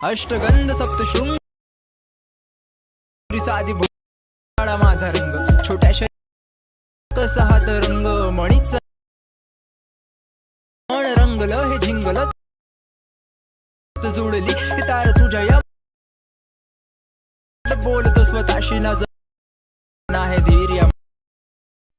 अष्टगंध सप्तशृंग साधी भोळा माझा रंग छोट्या शरीर हात रंग मणीच मण रंगल हे झिंगल जुळली तार तुझ्या या बोलतो स्वतःशी नजर नाही धीर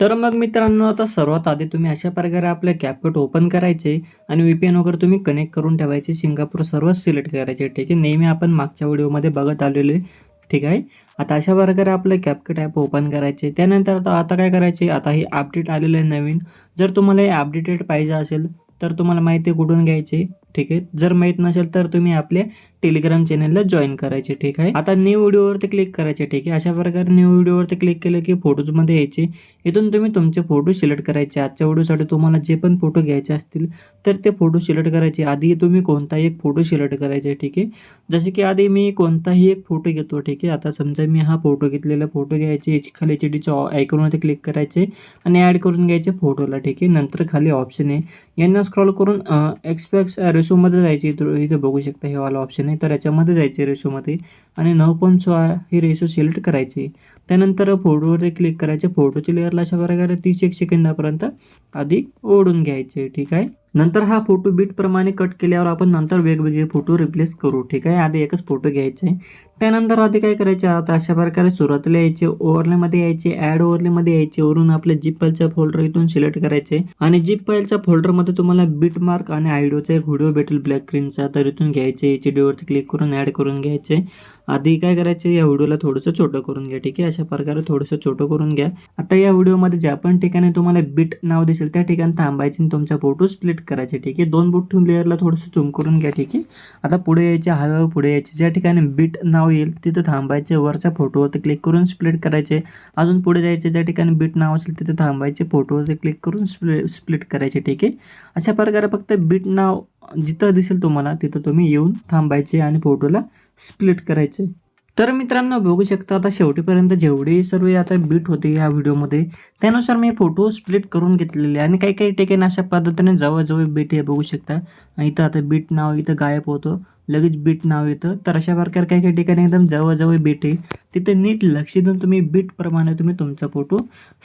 तर मग मित्रांनो आता सर्वात आधी तुम्ही अशा प्रकारे आपलं कॅपकट ओपन करायचे आणि व्ही पी एन वगैरे तुम्ही कनेक्ट करून ठेवायचे. सिंगापूर सर्व सिलेक्ट करायचे ठीक आहे? नेहमी आपण मागच्या व्हिडिओमध्ये बघत आलेले ठीक आहे? आता अशा प्रकारे आपलं कॅपकट ॲप ओपन करायचे. त्यानंतर आता आता काय करायचे? आता हे अपडेट आलेलं आहे नवीन. जर तुम्हाला हे अपडेटेड पाहिजे असेल तर तुम्हाला माहिती कुठून घ्यायचे? ठीक आहे? जर माहीत नसेल तर तुम्ही आपल्या टेलिग्राम चॅनलला जॉईन करायचे ठीक आहे? आता न्यू व्हिडिओवरती क्लिक करायचे ठीक आहे? अशा प्रकारे न्यू व्हिडिओवरती क्लिक केलं की फोटोजमध्ये यायचे. इथून तुम्ही तुमचे फोटो सिलेक्ट करायचे. आजच्या व्हिडिओसाठी तुम्हाला जे पण फोटो घ्यायचे असतील तर ते फोटो सिलेक्ट करायचे. आधी तुम्ही कोणताही एक फोटो सिलेक्ट करायचे ठीक आहे? जसे की आधी मी कोणताही एक फोटो घेतो ठीक आहे? आता समजा मी हा फोटो घेतलेला फोटो घ्यायचे याची खाली चिडीच्या आयकॉनवरती क्लिक करायचे आणि ॲड करून घ्यायचे फोटोला ठीक आहे? नंतर खाली ऑप्शन आहे. यांना स्क्रॉल करून एक्सपॅक्स रेशोमध्ये जायचे इथं इथं बघू शकता हे वाला ऑप्शन आहे. तर याच्यामध्ये जायचे रेशोमध्ये. आणि नऊ पॉईंट सोळा हे रेशो सिलेक्ट करायचे. त्यानंतर फोटोवर क्लिक करायचे. फोटोची लेअरला अशा प्रकारे तीस एक सेकंदापर्यंत आधी ओढून घ्यायचे. ठीक आहे? नंतर हा फोटो बीटप्रमाणे कट केल्यावर आपण नंतर वेगवेगळे फोटो रिप्लेस करू. ठीक आहे? आधी एकच फोटो घ्यायचे. त्यानंतर आधी काय करायचे? आता अशा प्रकारे सुरुवातीला यायचे. ओव्हरलेमध्ये यायचे. ॲड ओव्हरलेमध्ये यायचे. वरून आपल्या जीप फाईलच्या फोल्डर इथून सिलेक्ट करायचे. आणि जीप फाईलच्या फोल्डरमध्ये तुम्हाला बीट मार्क आणि आयडिओचा एक व्हिडिओ भेटेल ब्लॅक स्क्रीनचा तर इथून घ्यायचे. एच डीवरती क्लिक करून ॲड करून घ्यायचे. आधी काय करायचे? या व्हिडिओला थोडंसं छोटं करून घ्या. ठीक आहे? अशा प्रकारे थोडंसं छोटं करून घ्या. आता या व्हिडिओमध्ये ज्या पण ठिकाणी तुम्हाला बीट नाव दिसेल त्या ठिकाणी थांबायचे आणि तुमचा फोटो स्प्लिट करायचे ठीक आहे? दोन बोट ठेवून लेअरला थोडंसं झूम करून घ्या ठीक आहे? आता पुढे यायचे हळूहळू पुढे यायचे. ज्या ठिकाणी बीट नाव येईल तिथं थांबायचे. वरच्या फोटोवरती क्लिक करून स्प्लिट करायचे. अजून पुढे जायचे ज्या ठिकाणी बीट नाव असेल तिथे थांबायचे. फोटोवरती क्लिक करून स्प्लिट स्प्लिट करायचे ठीक आहे? अशा प्रकारे फक्त बीट नाव जिथं दिसेल तुम्हाला तिथं तुम्ही येऊन थांबायचे आणि फोटोला स्प्लिट करायचे. तर मित्रांनो बघू शकता आता शेवटीपर्यंत जेवढे सर्व आता बीट होते या व्हिडिओमध्ये त्यानुसार मी फोटो स्प्लिट करून घेतलेले आणि काही काही ठिकाणी अशा पद्धतीने जवळजवळ बीट हे बघू शकता. इथं आता बीट नाव इथं गायब होतं. लगेच बीट नाव येतं. तर अशा प्रकारे काही काही ठिकाणी एकदम जवळजवळ बीट आहे. तिथे नीट लक्ष देऊन तुम्ही बीटप्रमाणे तुम्ही तुमचा फोटो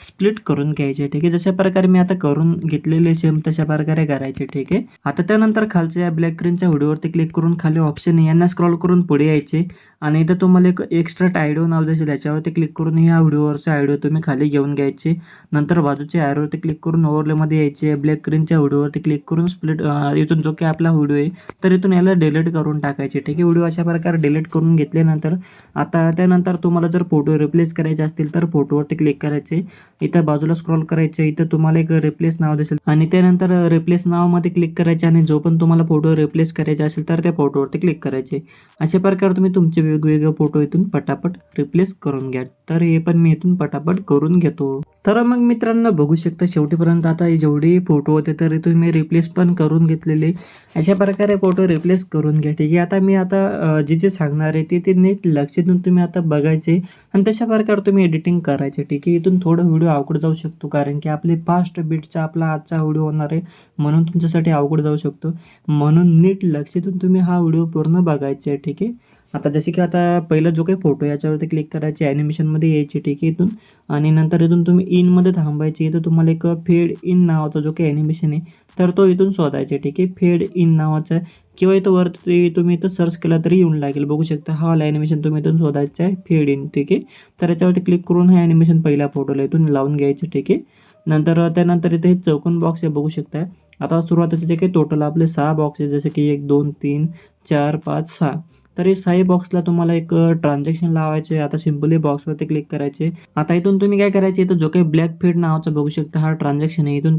स्प्लिट करून घ्यायचे ठीक आहे? जशा प्रकारे मी आता करून घेतलेले सेम तशा प्रकारे करायचे ठीक आहे? आता त्यानंतर खालच्या या ब्लॅक स्क्रीनच्या व्हिडिओवरती क्लिक करून खाली ऑप्शन आहे. यांना स्क्रॉल करून पुढे यायचे. आणि इथं तुम्हाला एक एक्स्ट्रा आयडिओ नाव दिसेल. याच्यावरती क्लिक करून ह्या व्हिडिओवरचा आयडिओ तुम्ही खाली घेऊन घ्यायचे. नंतर बाजूच्या आयडिओवरती क्लिक करून ओव्हरलेमध्ये यायचे. ब्लॅक स्क्रीनच्या व्हिडिओवरती क्लिक करून स्प्लिट इथून जो काही आपला व्हिडिओ आहे तर इथून याला डिलीट करून टाकायचे. ठीक आहे? व्हिडिओ अशा प्रकारे डिलीट करून घेतल्यानंतर आता त्यानंतर तुम्हाला जर फोटो रिप्लेस करायचे असतील तर फोटोवरती क्लिक करायचे. इथं बाजूला स्क्रॉल करायचे. इथं तुम्हाला एक रिप्लेस नाव दिसेल. आणि त्यानंतर रिप्लेस नावामध्ये क्लिक करायचे आणि जो पण तुम्हाला फोटो रिप्लेस करायचे असेल तर त्या फोटोवरती क्लिक करायचे. अशा प्रकारे तुम्ही तुमचे वेगवेगळे फोटो इथून पटापट रिप्लेस करून घ्या. तर हे पण मी इथून पटापट करून घेतो. तर मग मित्रांनो बघू शकता शेवटीपर्यंत आता हे जेवढे फोटो होते तर इथून मी रिप्लेस पण करून घेतलेले. अशा प्रकारे फोटो रिप्लेस करून घ्या. ठीक आहे आता मी आता जे जे सांगणार आहे ते ते नीट लक्ष देऊन तुम्ही आता बघायचे आणि तशा प्रकारे तुम्ही एडिटिंग करायचे. ठीक आहे इथून थोडं व्हिडिओ अवघड जाऊ शकतो कारण की आपले फास्ट बीटचा आपला आजचा व्हिडिओ होणार आहे म्हणून तुमच्यासाठी अवघड जाऊ शकतो. म्हणून नीट लक्ष देऊन तुम्ही हा व्हिडिओ पूर्ण बघायचा आहे. ठीक आहे? आता जसे की आता पहिला जो काही फोटो याच्यावरती क्लिक करायचे ॲनिमेशनमध्ये यायचे. ठीक आहे इथून. आणि नंतर इथून तुम्ही इनमध्ये थांबायचे. इथं तुम्हाला एक फेड इन नावाचा जो काही ॲनिमेशन आहे तर तो इथून शोधायचे ठीक आहे? फेड इन नावाचा किंवा इथं वरती तुम्ही इथं सर्च केलं तरी येऊन लागेल. बघू शकता हा वाला ॲनिमेशन तुम्ही इथून शोधायचं आहे फेड इन ठीक आहे? तर याच्यावरती क्लिक करून हे ॲनिमेशन पहिल्या फोटोला इथून लावून घ्यायचं ठीक आहे? नंतर त्यानंतर इथे हे चौकोन बॉक्स आहे बघू शकता आता सुरुवातीचे जे काही टोटल आपले सहा बॉक्स आहे जसे की एक दोन तीन चार पाच सहा. तर हे साई बॉक्सला तुम्हाला एक ट्रान्झॅक्शन लावायचे. आता सिम्पली बॉक्सवरती क्लिक करायचे. आता इथून तुम्ही काय करायचे? इथं जो काही ब्लॅक फीड नावाचा बघू शकता हा ट्रान्झॅक्शन आहे. इथून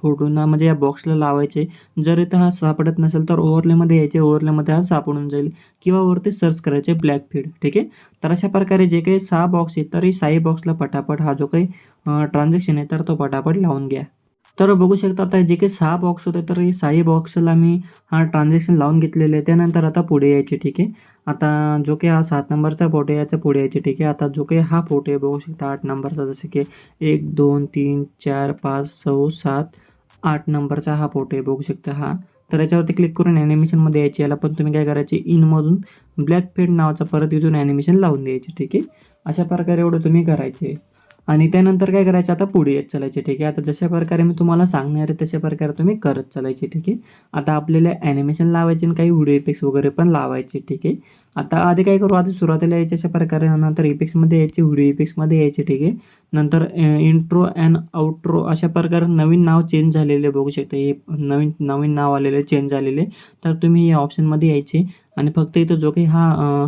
फोटोना म्हणजे या बॉक्सला लावायचे. जर इथं हा सापडत नसेल तर ओव्हरलेमध्ये यायचे. ओव्हरलेमध्ये हा सापडून जाईल. किंवा वरती सर्च करायचे ब्लॅक फीड ठीक आहे? तर अशा प्रकारे जे काही सहा बॉक्स आहेत तर साई बॉक्सला पटापट हा जो काही ट्रान्झॅक्शन आहे तर तो पटापट लावून घ्या. तर बघू शकता आता जे काही सहा बॉक्स होते तर हे सहाही बॉक्सला मी हा ट्रान्झॅक्शन लावून घेतलेले आहे. त्यानंतर आता पुढे यायचे ठीक आहे. आता जो काही हा सात नंबरचा फोटो आहे याचा पुढे यायचे ठीक आहे. आता जो काही हा फोटो आहे बघू शकता आठ नंबरचा जसं की एक दोन तीन चार पाच सहा सात आठ नंबरचा हा फोटो आहे बघू शकता हा. तर याच्यावरती क्लिक करून ॲनिमेशनमध्ये यायची. याला पण तुम्ही काय करायचे इनमधून ब्लॅक फेड नावाचा परत इथून ॲनिमेशन लावून द्यायचे ठीक आहे. अशा प्रकारे एवढं तुम्ही करायचे. आणि त्यानंतर काय करायचं? आता पुढे येत चालायचे ठीक आहे? आता जशा प्रकारे मी तुम्हाला सांगणार आहे तशा प्रकारे तुम्ही करत चालायचे ठीक आहे? आता आपल्याला ॲनिमेशन लावायचे आणि काही व्हिडिओ इफेक्ट्स वगैरे पण लावायचे ठीक आहे? आता आधी काय करू? आधी सुरुवातीला यायचे अशा प्रकारे नंतर इफेक्ट्समध्ये यायचे व्हिडिओ इफेक्ट्समध्ये यायचे ठीक आहे? नंतर इंट्रो अँड आउट्रो अशा प्रकारे नवीन नाव चेंज झालेले बघू शकता. हे नवीन नवीन नाव आलेले चेंज झालेले. तर तुम्ही या ऑप्शनमध्ये यायचे. आणि फक्त इथं जो काही हा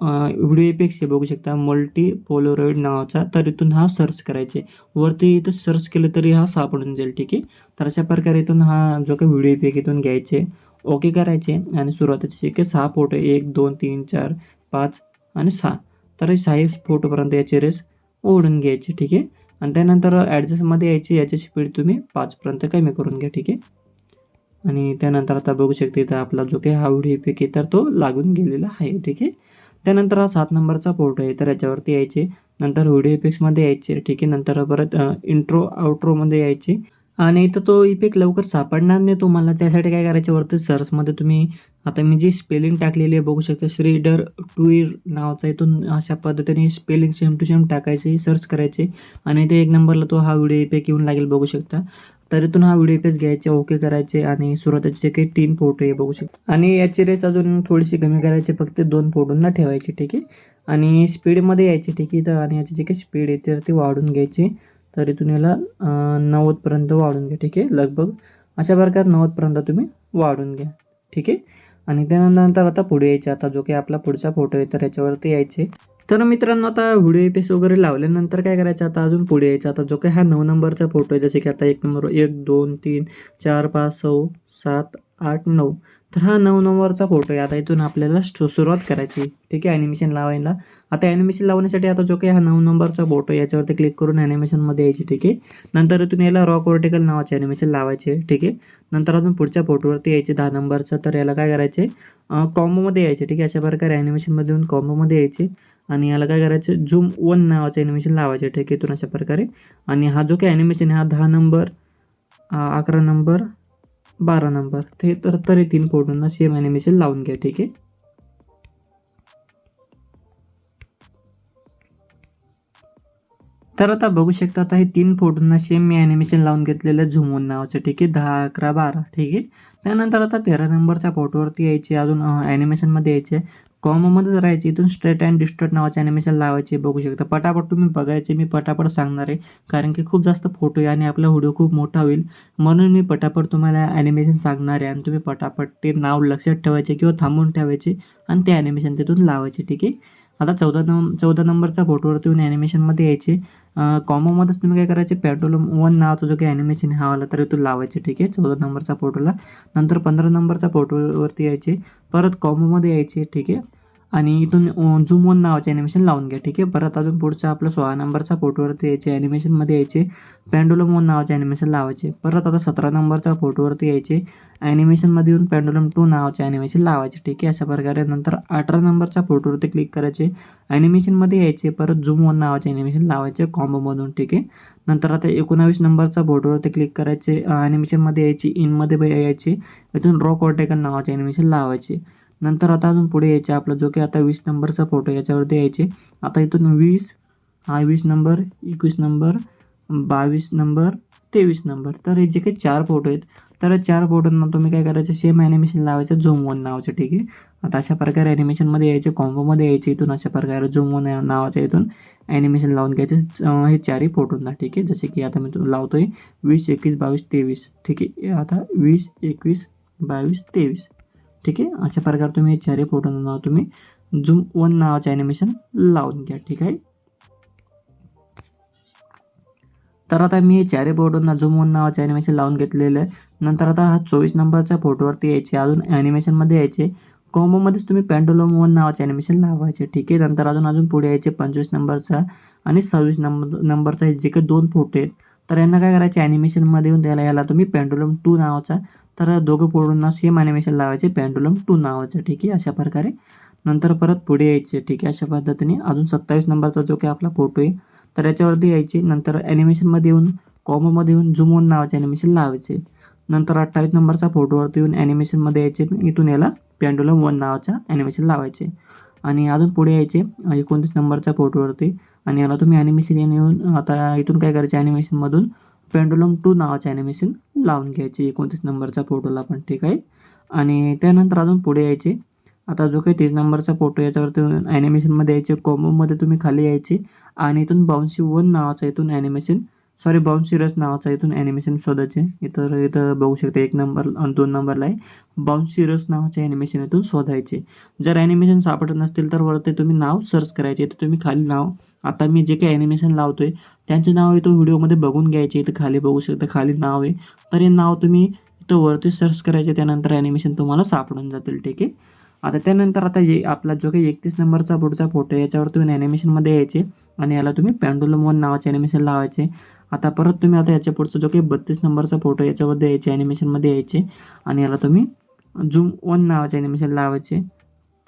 व्हिडिओ इफेक्ट्स हे बघू शकता. मल्टी पोलोरॉइड नावाचा तर इथून हा सर्च करायचे. वरती इथं सर्च केलं तरी हा सापडून जाईल ठीक आहे? तर अशा प्रकारे इथून हा जो काही व्हिडिओ इफेक्ट इथून घ्यायचे ओके करायचे आणि सुरुवातीचे की सहा फोटो एक दोन तीन चार पाच आणि सहा. तर हे फोटोपर्यंत याची रेस ओढून घ्यायची ठीक आहे? आणि त्यानंतर ॲडजस्टमध्ये यायची याची स्पीड तुम्ही पाचपर्यंत कमी करून घ्या ठीक आहे? आणि त्यानंतर आता बघू शकते इथं आपला जो काही हा व्हिडिओ इफेक्ट आहे तर तो लागून गेलेला आहे ठीक आहे? त्यानंतर हा सात नंबरचा फोटो आहे तर याच्यावरती यायचे. नंतर व्हिडिओ इफेक्ट्समध्ये यायचे ठीक आहे. नंतर परत इंट्रो आउट्रोमध्ये यायचे. आणि इथं तो इफेक्ट लवकर सापडणार नाही तुम्हाला. त्यासाठी काय करायचे वरती सर्चमध्ये तुम्ही आता मी जी स्पेलिंग टाकलेली आहे बघू शकता. श्रीडर टूईर नावाचा इथून अशा पद्धतीने स्पेलिंग सेम टू सेम टाकायचे सर्च करायचे. आणि ते एक नंबरला तो हा व्हिडिओ इफेक्ट येऊन लागेल बघू शकता. तरीतून हा व्हिडिओ पेज घ्यायचे ओके करायचे आणि सुरुवातीचे जे काही तीन फोटो आहे बघू शकता. आणि याची रेस अजून थोडीशी कमी करायची फक्त दोन फोटोंना ठेवायची ठीक आहे? आणि स्पीडमध्ये यायची ठीक आहे तर आणि याची जी काही स्पीड आहे तर ती वाढून घ्यायची. तरी तुम्ही याला नव्वदपर्यंत वाढून घ्या ठीक आहे? लगभग. अशा प्रकारे नव्वदपर्यंत तुम्ही वाढून घ्या ठीक आहे? आणि त्यानंतर आता पुढे यायचे आता जो काही आपला पुढचा फोटो आहे तर याच्यावरती यायचे. तर मित्रांनो आता व्हिडिओ इफेक्ट्स वगैरे लावल्यानंतर काय करायचं आता? अजून पुढे यायचं. आता जो काही हा नऊ नंबरचा फोटो आहे जसे की आता एक नंबर एक दोन तीन चार पाच सहा सात आठ नऊ. तर हा नऊ नंबरचा फोटो आहे. आता इथून आपल्याला सु- सुरुवात करायची. ठीक आहे ॲनिमेशन लावायला. आता ॲनिमेशन लावण्यासाठी आता जो काही हा नऊ नंबरचा फोटो आहे याच्यावरती क्लिक करून ॲनिमेशनमध्ये यायची. ठीक आहे? नंतर इथून याला रॉक वर्टिकल नावाचे ॲनिमेशन लावायचे. ठीक आहे? नंतर अजून पुढच्या फोटोवरती यायचे दहा नंबरचा. तर याला काय करायचे? कॉम्बोमध्ये यायचे. ठीक आहे? अशा प्रकारे ॲनिमेशनमध्ये येऊन कॉम्बोमध्ये यायचे. आणि याला काय करायचं? झूम वन नावाचं ॲनिमेशन लावायचे ठीक आहे अशा प्रकारे. आणि हा जो काही ॲनिमेशन आहे हा दहा नंबर अकरा नंबर बारा नंबर ते तर तरी तीन फोटोंना सेम ॲनिमेशन लावून घ्या ठीक आहे? तर आता बघू शकता आता हे तीन फोटोंना सेम मी ॲनिमेशन लावून घेतलेलं आहे झुमोन नावाचं ठीक आहे? दहा अकरा बारा ठीक आहे? त्यानंतर आता तेरा नंबरच्या फोटोवरती यायचे अजून ॲनिमेशनमध्ये यायचे कॉमोमध्ये राहायचे इथून स्ट्रेट अँड डिस्टर्ट नावाचे ॲनिमेशन लावायचे बघू शकता. पटापट तुम्ही बघायचे मी पटापट सांगणार आहे. कारण की खूप जास्त फोटो आहे आणि आपला व्हिडिओ खूप मोठा होईल. म्हणून मी पटापट तुम्हाला ॲनिमेशन सांगणार आहे आणि तुम्ही पटापट ते नाव लक्षात ठेवायचे किंवा थांबून ठेवायचे आणि ते ॲनिमेशन तिथून लावायचे ठीक आहे? आता चौदा नंब चौदा नंबरचा फोटोवरती येऊन ॲनिमेशनमध्ये यायचे. कॉमोमध्येच तुम्ही काय करायचे पेट्रोल वन नावाचा जो काही ॲनिमेशन हा आला तर तो लावायचे ठीक आहे? चौदा नंबरचा फोटोला नंतर पंधरा नंबरचा फोटोवरती यायचे. परत कॉमोमध्ये यायचे ठीक आहे? आणि इथून झूम वन नावाचे ॲनिमेशन लावून घ्या ठीक आहे? परत अजून पुढचा आपलं सोळा नंबरचा फोटोवरती यायचे ॲनिमेशनमध्ये यायचे पॅन्डुलम वन नावाचे ॲनिमेशन लावायचे. परत आता सतरा नंबरच्या फोटोवरती यायचे ॲनिमेशनमध्ये येऊन पॅन्डुलम टू नावाचे ॲनिमेशन लावायचे ठीक आहे? अशा प्रकारे नंतर अठरा नंबरच्या फोटोवरती क्लिक करायचे ॲनिमेशनमध्ये यायचे परत झूम वन नावाचे ॲनिमेशन लावायचे कॉम्बोमधून ठीक आहे? नंतर आता एकोणावीस नंबरचा फोटोवरती क्लिक करायचे ॲनिमेशनमध्ये यायची इनमध्ये ब- यायचे इथून रॉक ऑर्टेकन नावाचे ॲनिमेशन लावायचे. नंतर आता अजून पुढे यायचे आपला जो काही आता वीस नंबरचा फोटो याच्यावरती यायचे. आता इथून वीस हा वीस नंबर एकवीस नंबर बावीस नंबर तेवीस नंबर. तर हे जे काही चार फोटो आहेत तर चार फोटोंना तुम्ही काय करायचं? सेम ॲनिमेशन लावायचं झूम वन नावाचं ठीक आहे? आता अशा प्रकारे ॲनिमेशनमध्ये यायचे कॉम्बोमध्ये यायचे इथून अशा प्रकारे झूम वन नावाच्या इथून ॲनिमेशन लावून घ्यायचं हे चारही फोटोंना ठीक आहे? जसे की आता मी लावतो आहे वीस एकवीस बावीस तेवीस ठीक आहे? आता वीस एकवीस बावीस तेवीस. ठीक आहे? अशा प्रकारे तुम्ही हे चारही फोटोंना नाव तुम्ही झूम वन नावाचं ॲनिमेशन लावून घ्या ठीक आहे? तर आता मी हे चारही फोटोंना झूम वन नावाचं ॲनिमेशन लावून घेतलेलं आहे. नंतर आता हा चोवीस नंबरच्या फोटोवरती यायचे अजून ॲनिमेशनमध्ये यायचे. कॉम्बोमध्येच तुम्ही पॅन्डोलम वन नावाचे ॲनिमेशन लावायचे ठीक आहे? नंतर अजून अजून पुढे यायचे पंचवीस नंबरचा आणि सव्वीस नंबर नंबरचा जे काही दोन फोटो आहेत तर यांना काय करायचे? ॲनिमेशनमध्ये येऊन द्यायला याला तुम्ही पॅन्डुलम टू नावाचा तर दोघं पोळूंना सेम ॲनिमेशन लावायचे पॅन्डुलम टू नावाचं ठीक आहे? अशा प्रकारे. नंतर परत पुढे यायचे ठीक आहे? अशा पद्धतीने. अजून सत्तावीस नंबरचा जो काही आपला फोटो आहे तर याच्यावरती यायचे. नंतर ॲनिमेशनमध्ये येऊन कॉमोमध्ये येऊन झूम वन नावाचे ॲनिमेशन लावायचे. नंतर अठ्ठावीस नंबरचा फोटोवरती येऊन ॲनिमेशनमध्ये यायचे. इथून याला पॅन्डुलम वन नावाचा ॲनिमेशन लावायचे. आणि अजून पुढे यायचे एकोणतीस नंबरच्या फोटोवरती आणि याला तुम्ही ॲनिमेशन येऊन आता इथून काय करायचे? ॲनिमेशनमधून पेंडुलम टू नावाचे ॲनिमेशन लावून घ्यायचे. एकोणतीस नंबरच्या फोटोला पण ठीक आहे. आणि त्यानंतर अजून पुढे यायचे. आता जो काही तीस नंबरचा फोटो याच्यावरती ॲनिमेशनमध्ये यायचे. कॉमोमध्ये तुम्ही खाली यायचे. आणि इथून बाउन्सी वन नावाचा इथून ॲनिमेशन सॉरी बाउन्सी रस नावाचा इथून ॲनिमेशन शोधायचे. इथं इथं बघू शकता एक नंबर आणि दोन नंबरला आहे. बाउन्सी रस नावाच्या ॲनिमेशन इथून शोधायचे. जर ॲनिमेशन सापडत नसतील तर वरती तुम्ही नाव सर्च करायचे. तर तुम्ही खाली नाव आता मी जे काही ॲनिमेशन लावतो आहे त्यांचे नाव इथं व्हिडिओमध्ये बघून घ्यायचे. इथं खाली बघू शकता खाली नाव आहे. तर हे नाव तुम्ही इथं वरती सर्च करायचे त्यानंतर ॲनिमेशन तुम्हाला सापडून जातील ठीक आहे? आता त्यानंतर आता ये आपला जो काही एकतीस नंबरचा पुढचा फोटो आहे याच्यावर तुम्ही ॲनिमेशनमध्ये यायचे. आणि याला तुम्ही पॅन्डुलम वन नावाचे ॲनिमेशन लावायचे. आता परत तुम्ही आता याच्या पुढचं जो काही बत्तीस नंबरचा फोटो याच्यामध्ये यायचे ॲनिमेशनमध्ये यायचे आणि याला तुम्ही झूम वन नावाचे ॲनिमेशन लावायचे.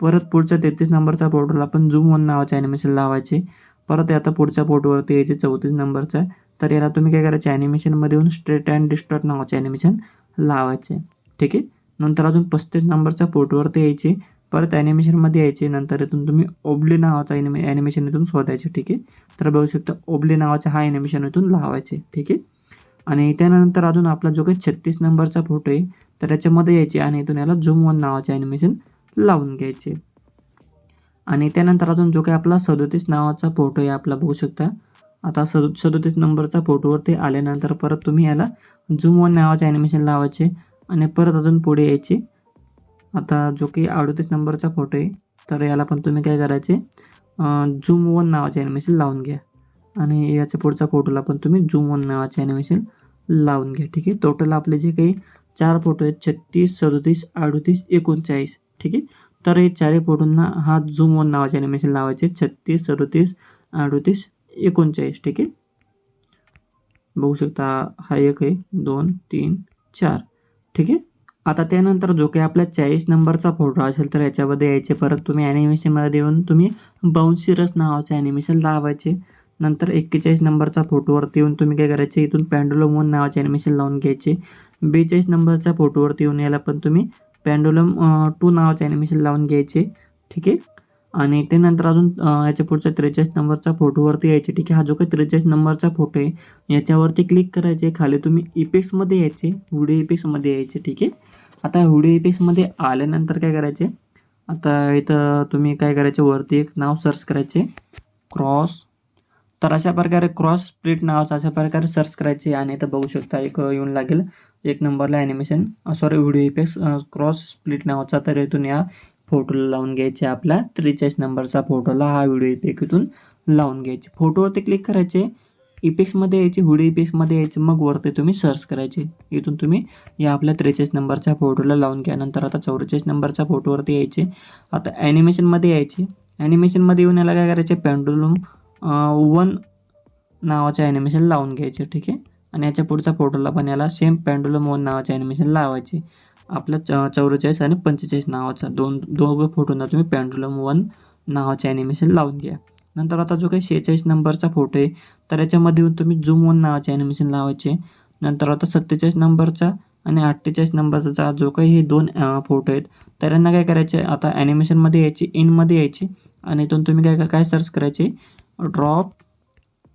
परत पुढच्या तेहतीस नंबरचा फोटोला पण झूम वन नावाचे ॲनिमेशन लावायचे. परत आता पुढच्या फोटोवरती यायचे चौतीस नंबरचा. तर याला तुम्ही काय करायचे ॲनिमेशनमध्ये येऊन स्ट्रेट अँड डिस्टॉर्ट नावाचे ॲनिमेशन लावायचे. ठीक आहे? नंतर अजून पस्तीस नंबरच्या फोटोवरती यायचे. परत ॲनिमेशनमध्ये यायचे नंतर इथून तुम्ही ओबले नावाचा ॲनिमे ॲनिमेशन इथून शोधायचे ठीक आहे? तर बघू शकता ओबले नावाचा हा ॲनिमेशन इथून लावायचे ठीक आहे? आणि त्यानंतर अजून आपला जो काही छत्तीस नंबरचा फोटो आहे तर याच्यामध्ये यायचे आणि इथून याला झूम वन नावाचे ॲनिमेशन लावून घ्यायचे. आणि त्यानंतर अजून जो काही आपला सदोतीस नावाचा फोटो आहे आपला बघू शकता. आता सदो सदोतीस नंबरचा फोटोवरती आल्यानंतर परत तुम्ही याला झूम वन नावाचे ॲनिमेशन लावायचे आणि परत अजून पुढे यायचे. आता जो की अडोतीस नंबरचा फोटो आहे तर याला पण तुम्ही काय करायचे झूम वन नावाचे ॲनिमेशन लावून घ्या. आणि याच्या पुढच्या फोटोला पण तुम्ही झूम वन नावाचे ॲनिमेशन लावून घ्या ठीक आहे? टोटल आपले जे काही चार फोटो आहेत छत्तीस सदोतीस अडोतीस एकोणचाळीस ठीक आहे? तर हे चारही फोटोंना हा झूम वन नावाचे ॲनिमेशन लावायचे छत्तीस सदोतीस अडोतीस एकोणचाळीस ठीक आहे? बघू शकता हा एक आहे दोन तीन चार ठीक आहे? आता त्यानंतर जो काही आपला चाळीस नंबरचा फोटो असेल तर याच्यामध्ये यायचे. परत तुम्ही ॲनिमेशनमध्ये येऊन तुम्ही बाउन्सिरस नावाचे ॲनिमेशन लावायचे. नंतर एक्केचाळीस नंबरचा फोटोवरती येऊन तुम्ही काय करायचे? इथून पॅन्डुलम वन नावाचे ॲनिमेशन लावून घ्यायचे. बेचाळीस नंबरच्या फोटोवरती येऊन याला पण तुम्ही पॅन्डुलम टू नावाचे ॲनिमेशन लावून घ्यायचे. ठीक आहे? आणि त्यानंतर अजून याच्या पुढच्या त्रेचाळीस नंबरचा फोटोवरती यायचे. ठीक आहे हा जो काही त्रेचाळीस नंबरचा फोटो आहे याच्यावरती क्लिक करायचे. खाली तुम्ही इपेक्समध्ये यायचे व्हिडिओ इपेक्समध्ये यायचे. ठीक आहे? आता व्हिडिओ इपेक्समध्ये आल्यानंतर काय करायचे? आता इथं तुम्ही काय करायचे? वरती एक नाव सर्च करायचे. क्रॉस तर अशा प्रकारे क्रॉस स्प्लिट नावाचं अशा प्रकारे सर्च करायचे. आणि इथं बघू शकता एक येऊन लागेल. एक नंबरला animation sorry video effects cross split नावाचा. तर इथून या फोटोला लावून घ्यायचे आपला. त्रेचाळीस नंबरचा फोटोला हा व्हिडिओ इफेक्ट इथून लावून घ्यायचे. फोटोवरती क्लिक करायचे. इफेक्ट्समध्ये यायचे. व्हिडिओ इफेक्ट्समध्ये यायचे. मग वरती तुम्ही सर्च करायचे. इथून तुम्ही या आपल्या त्रेचाळीस नंबरच्या फोटोला लावून घ्या. नंतर आता चौवेचाळीस नंबरच्या फोटोवरती यायचे. आता ॲनिमेशनमध्ये यायचे. ॲनिमेशनमध्ये येऊन याला काय करायचे? पेंडुलम वन नावाचं ॲनिमेशन लावून घ्यायचे. ठीक आहे? आणि याच्या पुढचा फोटोला पण याला सेम पेंडुलम वन नावाचे ॲनिमेशन लावायचे. आपला च चौवेचाळीस आणि पंचेचाळीस नावाचा दोन दोघं फोटोंना तुम्ही पेंडुलम वन नावाचे ॲनिमेशन लावून घ्या. नंतर आता जो काही शेहेचाळीस नंबरचा फोटो आहे तर याच्यामध्ये येऊन तुम्ही झूम वन नावाचे ॲनिमेशन लावायचे. नंतर आता सत्तेचाळीस नंबरचा आणि अठ्ठेचाळीस नंबरचा जो काही हे दोन फोटो आहेत तर यांना काय करायचे? आता ॲनिमेशनमध्ये यायचे इनमध्ये यायचे आणि इथून तुम्ही काय काय सर्च करायचे? ड्रॉप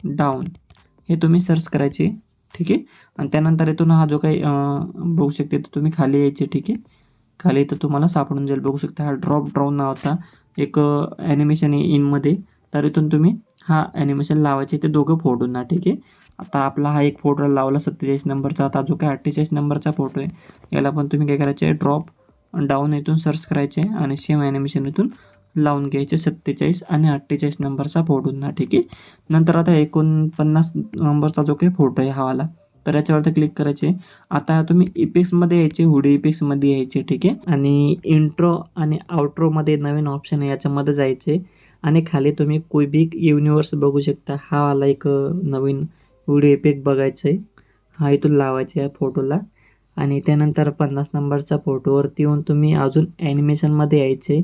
डाऊन हे तुम्ही सर्च करायचे. ठीक आहे? आणि त्यानंतर इथून हा जो काही बघू शकते तर तुम्ही खाली यायचे ठीक आहे? खाली इथं तुम्हाला सापडून जाईल. बघू शकता हा ड्रॉप ड्राऊन नावाचा एक ॲनिमेशन आहे इनमध्ये तर इथून तुम्ही हा ॲनिमेशन लावायचे ते दोघं फोटोंना ठीक आहे? आता आपला हा एक फोटो लावला सत्तेचाळीस नंबरचा. आता जो काय अठ्ठेचाळीस नंबरचा फोटो आहे याला पण तुम्ही काय करायचे ड्रॉप डाऊन इथून सर्च करायचे आणि सेम ॲनिमेशन इथून लावून घ्यायचे सत्तेचाळीस आणि अठ्ठेचाळीस नंबरचा फोटोंना ठीक आहे. नंतर आता एकोणपन्नास नंबरचा जो काही फोटो आहे हा वाला. तर याच्यावरती क्लिक करायचे. आता तुम्ही इपिक्समध्ये यायचे हुडी इपिक्समध्ये यायचे ठीक आहे. आणि इंट्रो आणि आउट्रोमध्ये नवीन ऑप्शन आहे याच्यामध्ये जायचे. आणि खाली तुम्ही क्विबिक युनिवर्स बघू शकता. हा आला एक नवीन व्हिडिओ इफेक्ट बघायचं आहे. हा इथून लावायचा आहे फोटोला आणि त्यानंतर पन्नास नंबरचा फोटोवरती येऊन तुम्ही अजून ॲनिमेशनमध्ये यायचे.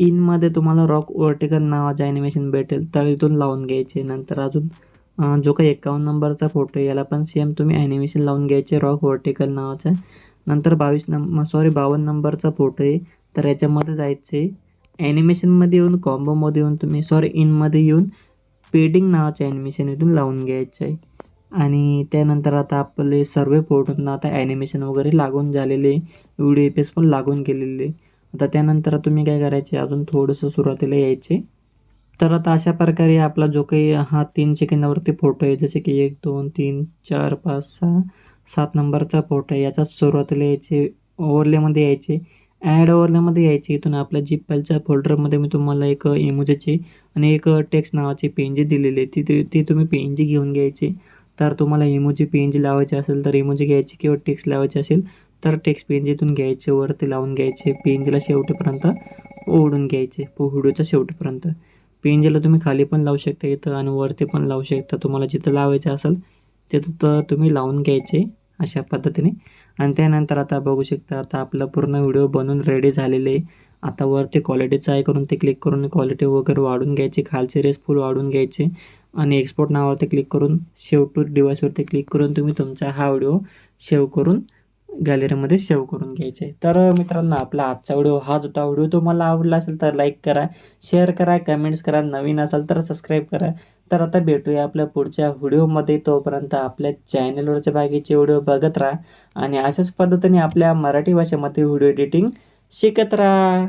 इनमध्ये तुम्हाला रॉक वर्टिकल नावाचं ॲनिमेशन भेटेल. तर इथून लावून घ्यायचे. नंतर अजून जो काही एकावन्न नंबरचा फोटो आहे याला पण सेम तुम्ही ॲनिमेशन लावून घ्यायचे रॉक वर्टिकल नावाचं. नंतर बावीस नंबर सॉरी बावन्न नंबरचा फोटो आहे. तर याच्यामध्ये जायचे. ॲनिमेशनमध्ये येऊन कॉम्बोमध्ये येऊन तुम्ही सॉरी इनमध्ये येऊन पेडिंग नावाचं ॲनिमेशन इथून लावून घ्यायचं आहे. आणि त्यानंतर आता आपले सर्व फोटोंना आता ॲनिमेशन वगैरे लागून झालेले व्हिडिओ इफेक्ट्स पण लागून गेलेले आता त्यानंतर तुम्ही काय करायचे? अजून थोडंसं सुरुवातीला यायचे. तर आता अशा प्रकारे आपला जो काही हा तीन सेकंदावरती फोटो आहे जसे की एक दोन तीन चार पाच सहा सात नंबरचा फोटो आहे. याचा सुरुवातीला यायचे ओवरलेमध्ये यायचे. ॲड ओव्हरलेमध्ये यायचे. इथून आपल्या जिप्पलच्या फोल्डरमध्ये मी तुम्हाला एक इमोजीची आणि एक टेक्स्ट नावाची पेनजी दिलेली आहे. ती ती- ती तुम्ही पेनजी घेऊन घ्यायची. तर तुम्हाला इमोजी पेनजी लावायची असेल तर इमोजी घ्यायची किंवा टेक्स्ट लावायची असेल तर टेक्स्ट पेनजीतून घ्यायचे वरती लावून घ्यायचे पेनजीला शेवटीपर्यंत ओढून घ्यायचे व्हिडिओच्या शेवटीपर्यंत. पेनजीला तुम्ही खाली पण लावू शकता इथं आणि वरती पण लावू शकता. तुम्हाला जिथं लावायचं असेल तिथं तर तुम्ही लावून घ्यायचे अशा पद्धतीने. आणि त्यानंतर आता बघू शकता आता आपला पूर्ण व्हिडिओ बनवून रेडी झालेले आहे. आता वरती क्वालिटीचं आहे करून ते क्लिक करून क्वालिटी वगैरे वाढून घ्यायची खालचे रेस फुल वाढून घ्यायचे. आणि एक्सपोर्ट नावावरती क्लिक करून सेव्ह टू डिव्हाइसवरती क्लिक करून तुम्ही तुमचा हा व्हिडिओ सेव्ह करून गॅलरीमध्ये सेव्ह करून घ्यायचे. तर मित्रांनो आपला आजचा व्हिडिओ हाच होता व्हिडिओ तुम्हाला आवडला असेल तर लाईक करा शेअर करा कमेंट्स करा. नवीन असाल तर सबस्क्राईब करा. तर आता भेटूया आपल्या पुढच्या व्हिडिओमध्ये. तोपर्यंत आपल्या चॅनलवरच्या बाकीचे व्हिडिओ बघत राहा आणि अशाच पद्धतीने आपल्या मराठी भाषेमध्ये व्हिडिओ एडिटिंग शिकत राहा.